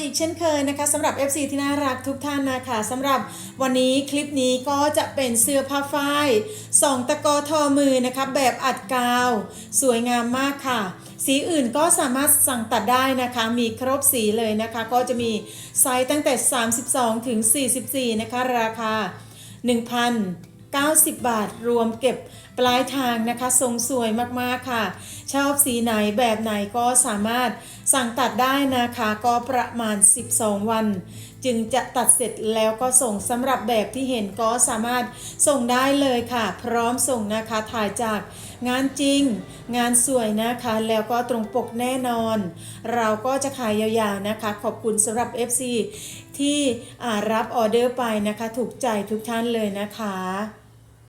อีกเช่นเคยนะคะสำหรับ FC ที่น่ารักทุกท่านนะคะสำหรับวันนี้คลิปนี้ก็จะเป็นเสื้อผ้าฝ้ายสองตะกอทอมือนะคะแบบอัดกาว สวยงามมากค่ะ สีอื่นก็สามารถสั่งตัดได้นะคะ มีครบสีเลยนะคะ ก็จะมีไซส์ตั้งแต่ 32 ถึง 44 นะคะ ราคา 90 บาท รวมเก็บปลายทางนะคะ ทรงสวยมากๆค่ะ ชอบสีไหนแบบไหนก็สามารถสั่งตัดได้นะคะก็ประมาณ 12 วัน จึงจะตัดเสร็จแล้วก็ส่งสำหรับแบบที่เห็นก็สามารถส่งได้เลยค่ะ พร้อมส่งนะคะถ่ายจากงานจริง งานสวยนะคะแล้วก็ตรงปกแน่นอน เราก็จะขายยาวๆนะคะ ขอบคุณสำหรับ FC ที่อ่รับออเดอร์ไปนะคะ ถูกใจทุกท่านเลยนะคะ